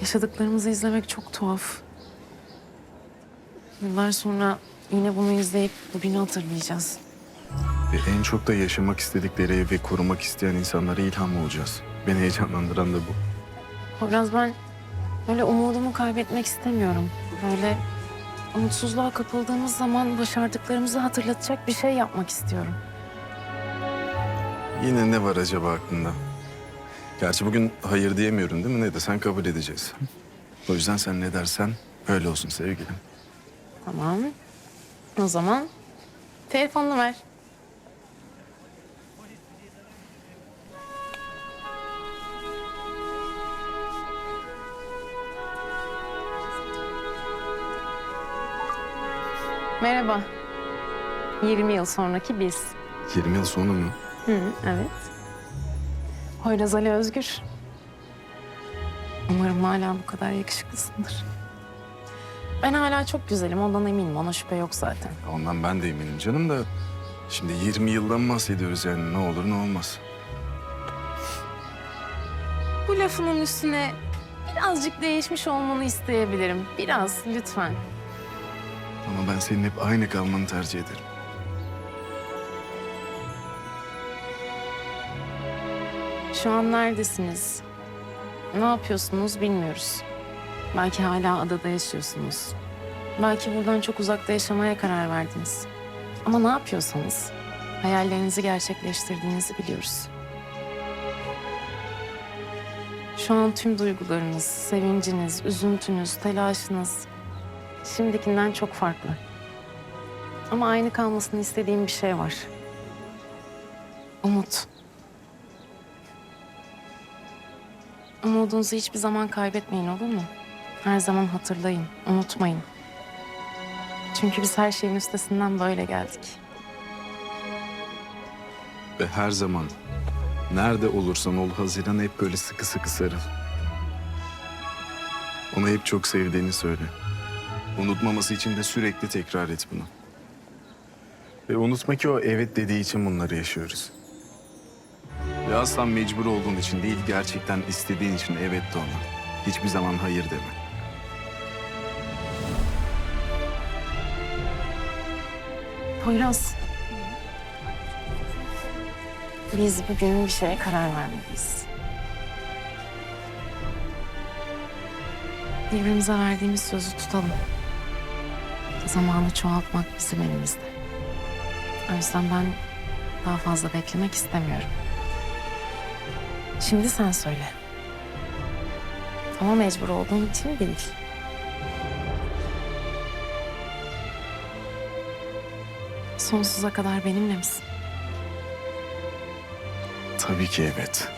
Yaşadıklarımızı izlemek çok tuhaf. Yıllar sonra yine bunu izleyip bugünü hatırlayacağız. Ve en çok da yaşamak istedikleri ve korumak isteyen insanlara ilham olacağız. Beni heyecanlandıran da bu. Poyraz ben böyle umudumu kaybetmek istemiyorum. Böyle umutsuzluğa kapıldığımız zaman başardıklarımızı hatırlatacak bir şey yapmak istiyorum. Yine ne var acaba aklında? Gerçi bugün hayır diyemiyorum değil mi? Ne desen kabul edeceğiz. O yüzden sen ne dersen öyle olsun sevgilim. Tamam. O zaman telefonunu ver. Merhaba. 20 yıl sonraki biz. 20 yıl sonra mı? Hı, evet. Poyraz Ali Özgür. Umarım hala bu kadar yakışıklısındır. Ben hala çok güzelim, ondan eminim. Ona şüphe yok zaten. Ondan ben de eminim canım da... Şimdi 20 yıldan bahsediyoruz yani ne olur ne olmaz. Bu lafının üstüne birazcık değişmiş olmanı isteyebilirim. Biraz, lütfen. Ama ben senin hep aynı kalmanı tercih ederim. Şu an neredesiniz? Ne yapıyorsunuz bilmiyoruz. Belki hala adada yaşıyorsunuz. Belki buradan çok uzakta yaşamaya karar verdiniz. Ama ne yapıyorsanız hayallerinizi gerçekleştirdiğinizi biliyoruz. Şu an tüm duygularınız, sevinciniz, üzüntünüz, telaşınız şimdikinden çok farklı. Ama aynı kalmasını istediğim bir şey var. Umut. Umudunuzu hiçbir zaman kaybetmeyin olur mu? Her zaman hatırlayın, unutmayın. Çünkü biz her şeyin üstesinden böyle geldik. Ve her zaman nerede olursan ol Haziran hep böyle sıkı sıkı sarıl. Ona hep çok sevdiğini söyle. Unutmaması için de sürekli tekrar et bunu. Ve unutma ki o evet dediği için bunları yaşıyoruz. Ve asla mecbur olduğun için değil, gerçekten istediğin için evet de ona. Hiçbir zaman hayır deme. Poyraz. Biz bugün bir şeye karar vermeliyiz. Birbirimize verdiğimiz sözü tutalım. Zamanı çoğaltmak bizim elimizde. O yüzden ben daha fazla beklemek istemiyorum. Şimdi sen söyle. Ama mecbur olduğun için değil. Sonsuza kadar benimle misin? Tabii ki evet.